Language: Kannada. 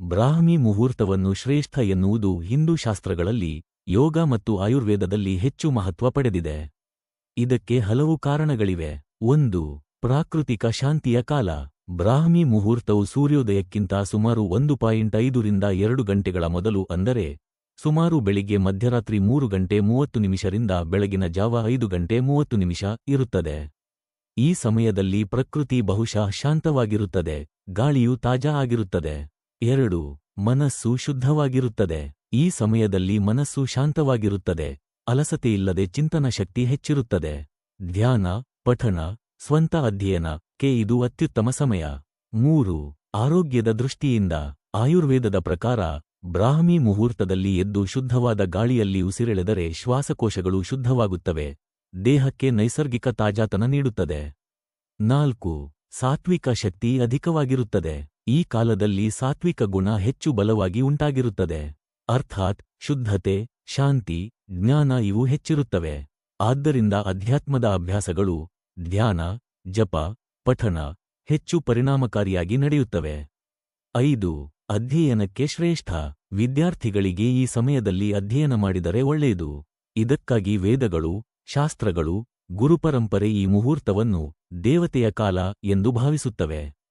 ಬ್ರಾಹ್ಮಿ ಮುಹೂರ್ತವನ್ನು ಶ್ರೇಷ್ಠ ಎನ್ನುವುದು ಹಿಂದೂ ಶಾಸ್ತ್ರಗಳಲ್ಲಿ ಯೋಗ ಮತ್ತು ಆಯುರ್ವೇದದಲ್ಲಿ ಹೆಚ್ಚು ಮಹತ್ವ ಪಡೆದಿದೆ. ಇದಕ್ಕೆ ಹಲವು ಕಾರಣಗಳಿವೆ. ಒಂದು, ಪ್ರಾಕೃತಿಕ ಶಾಂತಿಯ ಕಾಲ. ಬ್ರಾಹ್ಮಿ ಮುಹೂರ್ತವು ಸೂರ್ಯೋದಯಕ್ಕಿಂತ ಸುಮಾರು ಒಂದು ಪಾಯಿಂಟ್ ಐದರಿಂದ ಎರಡು ಗಂಟೆಗಳ ಮೊದಲು ಅಂದರೆ ಸುಮಾರು ಬೆಳಿಗ್ಗೆ ಮಧ್ಯರಾತ್ರಿ ಮೂರು ಗಂಟೆ ಮೂವತ್ತು ನಿಮಿಷರಿಂದ ಬೆಳಗಿನ ಜಾವ ಐದು ಗಂಟೆ ಮೂವತ್ತು ನಿಮಿಷ ಇರುತ್ತದೆ. ಈ ಸಮಯದಲ್ಲಿ ಪ್ರಕೃತಿ ಬಹುಶಃ ಶಾಂತವಾಗಿರುತ್ತದೆ. ಗಾಳಿಯು ತಾಜಾ ಆಗಿರುತ್ತದೆ. ಎರಡು, ಮನಸ್ಸು ಶುದ್ಧವಾಗಿರುತ್ತದೆ. ಈ ಸಮಯದಲ್ಲಿ ಮನಸ್ಸು ಶಾಂತವಾಗಿರುತ್ತದೆ. ಅಲಸತೆಯಿಲ್ಲದೆ ಚಿಂತನ ಶಕ್ತಿ ಹೆಚ್ಚಿರುತ್ತದೆ. ಧ್ಯಾನ, ಪಠಣ, ಸ್ವಂತ ಅಧ್ಯಯನ, ಕೆ ಇದು ಅತ್ಯುತ್ತಮ ಸಮಯ. ಮೂರು, ಆರೋಗ್ಯದ ದೃಷ್ಟಿಯಿಂದ. ಆಯುರ್ವೇದದ ಪ್ರಕಾರ, ಬ್ರಾಹ್ಮಿ ಮುಹೂರ್ತದಲ್ಲಿ ಎದ್ದು ಶುದ್ಧವಾದ ಗಾಳಿಯಲ್ಲಿ ಉಸಿರೆಳೆದರೆ ಶ್ವಾಸಕೋಶಗಳು ಶುದ್ಧವಾಗುತ್ತವೆ. ದೇಹಕ್ಕೆ ನೈಸರ್ಗಿಕ ತಾಜಾತನ ನೀಡುತ್ತದೆ. ನಾಲ್ಕು, ಸಾತ್ವಿಕ ಶಕ್ತಿ ಅಧಿಕವಾಗಿರುತ್ತದೆ. ಈ ಕಾಲದಲ್ಲಿ ಸಾತ್ವಿಕ ಗುಣ ಹೆಚ್ಚು ಬಲವಾಗಿ ಉಂಟಾಗಿರುತ್ತದೆ. ಅರ್ಥಾತ್, ಶುದ್ಧತೆ, ಶಾಂತಿ, ಜ್ಞಾನ ಇವು ಹೆಚ್ಚಿರುತ್ತವೆ. ಆದ್ದರಿಂದ ಅಧ್ಯಾತ್ಮದ ಅಭ್ಯಾಸಗಳು, ಧ್ಯಾನ, ಜಪ, ಪಠಣ ಹೆಚ್ಚು ಪರಿಣಾಮಕಾರಿಯಾಗಿ ನಡೆಯುತ್ತವೆ. ಐದು, ಅಧ್ಯಯನಕ್ಕೆ ಶ್ರೇಷ್ಠ. ವಿದ್ಯಾರ್ಥಿಗಳಿಗೆ ಈ ಸಮಯದಲ್ಲಿ ಅಧ್ಯಯನ ಮಾಡಿದರೆ ಒಳ್ಳೆಯದು. ಇದಕ್ಕಾಗಿ ವೇದಗಳು, ಶಾಸ್ತ್ರಗಳು, ಗುರುಪರಂಪರೆ ಈ ಮುಹೂರ್ತವನ್ನು ದೇವತೆಯ ಕಾಲ ಎಂದು ಭಾವಿಸುತ್ತವೆ.